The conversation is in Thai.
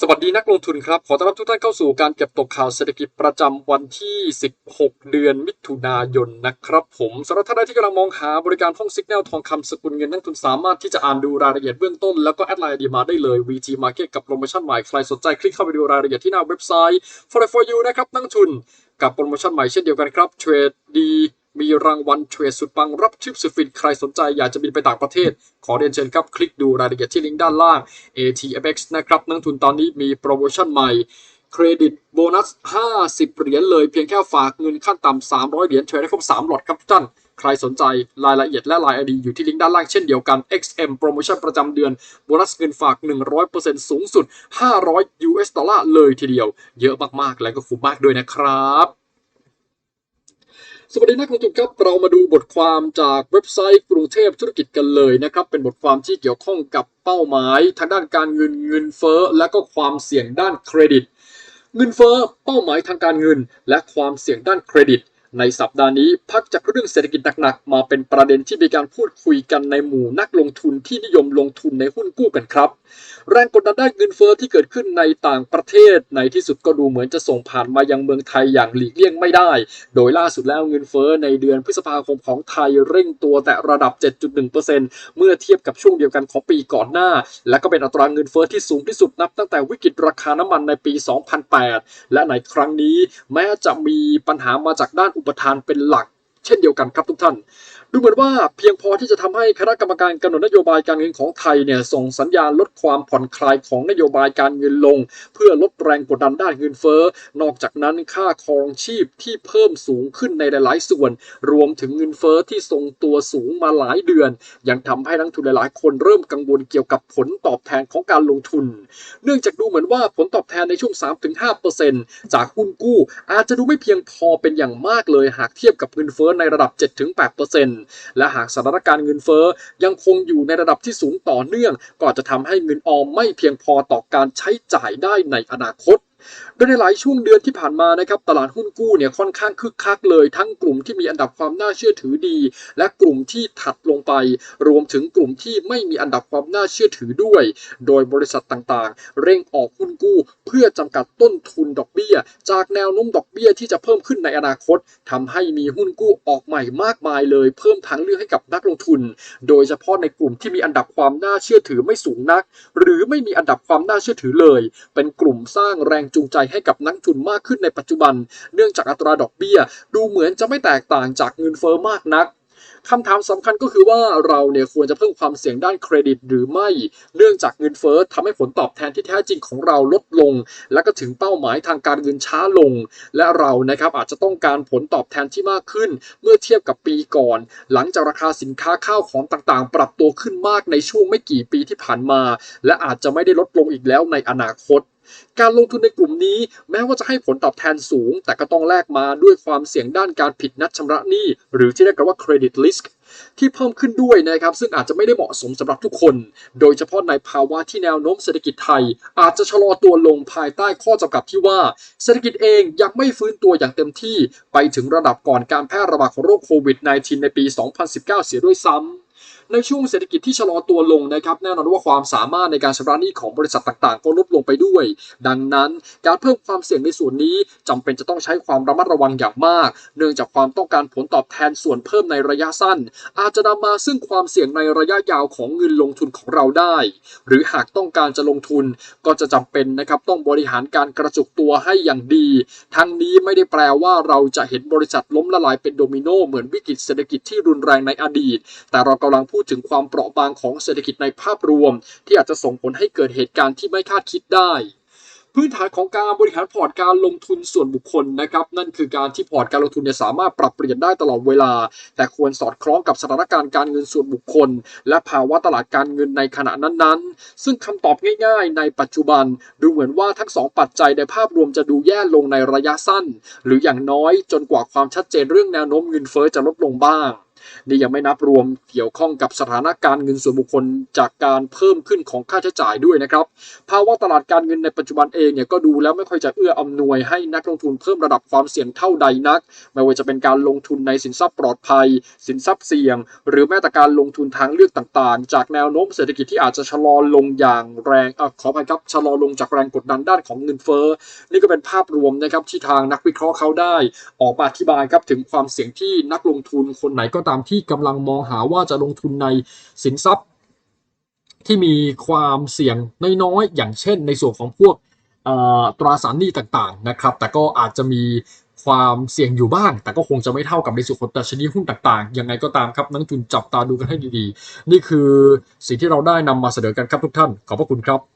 สวัสดีนักลงทุนครับ ขอต้อนรับทุกท่านเข้าสู่การเก็บตกข่าวเศรษฐกิจประจำวันที่ 16 เดือนมิถุนายนนะครับผมสำหรับท่านใดที่กำลังมองหาบริการห้องซิกแนลทองคำสกุลเงินนักทุนสามารถที่จะอ่านดูรายละเอียดเบื้องต้น แล้วก็แอดไลน์ดีมาได้เลย VG Market กับโปรโมชั่นใหม่ใครสนใจคลิกเข้าไปดูรายละเอียดที่หน้าเว็บไซต์ for for you นะครับนักทุนกับโปรโมชั่นใหม่เช่นเดียวกันครับเทรดดี มีรางวัลเทรดสุดปังรับทริปสุดฟินใครสนใจอยากจะบินไปต่างประเทศ ขอเรียนเชิญครับ คลิกดูรายละเอียดที่ลิงก์ด้านล่าง ATFX นะครับนักทุนตอนนี้มีโปรโมชั่นใหม่เครดิตโบนัส 50 เหรียญเลยเพียงแค่ฝากเงินขั้นต่ำ 300 เหรียญเทรดได้ครบ 3 หลอดครับทุกท่าน ใครสนใจรายละเอียดและรายไอดีอยู่ที่ลิงก์ด้านล่างเช่นเดียวกัน XM โปรโมชั่นประจำเดือน โบนัสเงินฝาก 100%สูงสุด 500 US ดอลลาร์เลยทีเดียว เยอะมากๆ และก็คุ้มมากด้วยนะครับ สวัสดีนักลงทุนครับ เรามาดูบทความจากเว็บไซต์กรุงเทพธุรกิจกันเลยนะครับ เป็นบทความที่เกี่ยวข้องกับเป้าหมาย ทางด้านการเงินเงินเฟ้อและก็ความเสี่ยงด้านเครดิต เงินเฟ้อเป้าหมายทางการเงิน และความเสี่ยงด้านเครดิต ในสัปดาห์นี้พักจากเรื่องเศรษฐกิจหนักๆ มาเป็นประเด็นที่มีการพูดคุยกันในหมู่นักลงทุนที่นิยมลงทุนในหุ้นกู้กันครับ แรงกดดันด้านเงินเฟ้อที่เกิดขึ้นในต่างประเทศ ในที่สุดก็ดูเหมือนจะส่งผ่านมายังเมืองไทยอย่างหลีกเลี่ยงไม่ได้ โดยล่าสุดแล้วเงินเฟ้อในเดือนพฤษภาคมของไทยเร่งตัวแต่ระดับ 7.1%เมื่อเทียบกับช่วงเดียวกันของปีก่อนหน้า และก็เป็นอัตราเงินเฟ้อที่สูงที่สุดนับตั้งแต่วิกฤตราคาน้ำมันในปี 2008 และในครั้งนี้แม้จะมีปัญหามาจากด้านอุปทานเป็นหลัก เช่นเดียวกันครับทุกท่าน ดูเหมือนว่าเพียงพอที่จะทำให้คณะกรรมการกำหนดนโยบายการเงินของไทยเนี่ยส่งสัญญาณลดความผ่อนคลายของนโยบายการเงินลง เพื่อลดแรงกดดันด้านเงินเฟ้อ นอกจากนั้นค่าครองชีพที่เพิ่มสูงขึ้นในหลาย ๆ ส่วน รวมถึงเงินเฟ้อที่ทรงตัวสูงมาหลายเดือน ยังทำให้นักทุนหลาย ๆ คนเริ่มกังวลเกี่ยวกับผลตอบแทนของการลงทุน เนื่องจากดูเหมือนว่าผลตอบแทนในช่วง 3-5%จากหุ้นกู้ อาจจะดูไม่เพียงพอเป็นอย่างมากเลยหากเทียบกับเงินเฟ้อในระดับ 7-8%และหากสถานการณ์เงินเฟ้อยังคงอยู่ในระดับที่สูงต่อเนื่อง ก็จะทำให้เงินออมไม่เพียงพอต่อการใช้จ่ายได้ในอนาคต โดยในหลายช่วงเดือนที่ผ่านมานะครับตลาดหุ้นกู้เนี่ยค่อนข้างคึกคักเลยทั้งกลุ่มที่มีอันดับความน่าเชื่อถือดี และกลุ่มที่ถัดลงไป รวมถึงกลุ่มที่ไม่มีอันดับความน่าเชื่อถือด้วย โดยบริษัทต่างๆ เร่งออกหุ้นกู้ เพื่อจำกัดต้นทุนดอกเบี้ย จากแนวโน้มดอกเบี้ยที่จะเพิ่มขึ้นในอนาคตทำให้มีหุ้นกู้ออกใหม่มากมายเลย เพิ่มทางเลือกให้กับนักลงทุน โดยเฉพาะในกลุ่มที่มีอันดับความน่าเชื่อถือไม่สูงนัก หรือไม่มีอันดับความน่าเชื่อถือเลย เป็นกลุ่มสร้างแรงจูงใจให้กับนักทุนมากขึ้นในปัจจุบัน เนื่องจากอัตราดอกเบี้ย ดูเหมือนจะไม่แตกต่างจากเงินเฟ้อมากนักคำถามสำคัญก็คือว่าเราเนี่ยควรจะเพิ่มความเสี่ยงด้านเครดิตหรือไม่ เนื่องจากเงินเฟ้อทำให้ผลตอบแทนที่แท้จริงของเราลดลง และก็ถึงเป้าหมายทางการเงินช้าลง และเรานะครับอาจจะต้องการผลตอบแทนที่มากขึ้น เมื่อเทียบกับปีก่อน หลังจากราคาสินค้าข้าวของต่างๆ ปรับตัวขึ้นมากในช่วงไม่กี่ปีที่ผ่านมา และอาจจะไม่ได้ลดลงอีกแล้วในอนาคต การลงทุนในกลุ่มนี้แม้ว่าจะให้ผลตอบแทนสูง แต่ก็ต้องแลกมาด้วยความเสี่ยงด้านการผิดนัดชำระหนี้ หรือที่เรียกกันว่า credit risk ที่เพิ่มขึ้นด้วยนะครับ ซึ่งอาจจะไม่ได้เหมาะสมสำหรับทุกคน โดยเฉพาะในภาวะที่แนวโน้มเศรษฐกิจไทย อาจจะชะลอตัวลงภายใต้ข้อจำกัดที่ว่า เศรษฐกิจเองยังไม่ฟื้นตัวอย่างเต็มที่ ไปถึงระดับก่อนการแพร่ระบาดของโรคโควิด -19 ในปี 2019 เสียด้วยซ้ำ ในช่วงเศรษฐกิจที่ชะลอตัวลงนะครับแน่นอนว่าความสามารถในการชำระหนี้ของบริษัทต่างๆ ก็ลดลงไปด้วย ดังนั้นการเพิ่มความเสี่ยงในส่วนนี้จำเป็นจะต้องใช้ความระมัดระวังอย่างมาก เนื่องจากความต้องการผลตอบแทนส่วนเพิ่มในระยะสั้น อาจจะนำมาซึ่งความเสี่ยงในระยะยาวของเงินลงทุนของเราได้ หรือหากต้องการจะลงทุนก็จะจำเป็นนะครับต้องบริหารการกระจุกตัวให้อย่างดี ทั้งนี้ไม่ได้แปลว่าเราจะเห็นบริษัทล้มละลายเป็นโดมิโนเหมือนวิกฤตเศรษฐกิจที่รุนแรงในอดีต แต่เรากำลังพูดถึงความเปราะบางของเศรษฐกิจในภาพรวม ที่อาจจะส่งผลให้เกิดเหตุการณ์ที่ไม่คาดคิดได้พื้นฐานของการบริหารพอร์ตการลงทุนส่วนบุคคลนะครับนั่นคือการที่พอร์ตการลงทุนเนี่ยสามารถปรับเปลี่ยนได้ตลอดเวลา แต่ควรสอดคล้องกับสถานการณ์การเงินส่วนบุคคล และภาวะตลาดการเงินในขณะนั้นๆ ซึ่งคำตอบง่ายๆ ในปัจจุบัน ดูเหมือนว่าทั้งสองปัจจัยในภาพรวมจะดูแย่ลงในระยะสั้น หรืออย่างน้อยจนกว่าความชัดเจนเรื่องแนวโน้มเงินเฟอ้อจะลดลงบ้าง นี่ยังไม่นับรวมเกี่ยวข้องกับสถานการณ์เงินส่วนบุคคลจากการเพิ่มขึ้นของค่าใช้จ่ายด้วยนะครับภาวะตลาดการเงินในปัจจุบันเองเนี่ยก็ดูแล้วไม่ค่อยจะเอื้ออำนวยให้นักลงทุนเพิ่มระดับความเสี่ยงเท่าใดนัก ไม่ว่าจะเป็นการลงทุนในสินทรัพย์ปลอดภัย สินทรัพย์เสี่ยง หรือแม้แต่การลงทุนทางเลือกต่างๆ จากแนวโน้มเศรษฐกิจที่อาจจะชะลอลงอย่างแรงออขออภัยครับชะลอลงจากแรงกดดันด้านของเงินเฟ้อนี่ก็เป็นภาพรวมนะครับที่ทางนักวิเคราะห์เขาได้ ออกมาอธิบายครับถึงความเสี่ยงที่นักลงทุนคนไหนก็ตามที่กำลังมองหาว่าจะลงทุนในสินทรัพย์ ที่มีความเสี่ยงน้อยๆอย่างเช่น ในส่วนของพวกตราสารหนี้ต่างๆนะครับแต่ก็อาจจะมีความเสี่ยงอยู่บ้าง แต่ก็คงจะไม่เท่ากับในส่วนของดัชนีหุ้นต่างๆ ยังไงก็ตามครับนักทุนจับตาดูกันให้ดีๆ นี่คือสิ่งที่เราได้นำมาเสนอกันครับทุกท่าน ขอบพระคุณครับ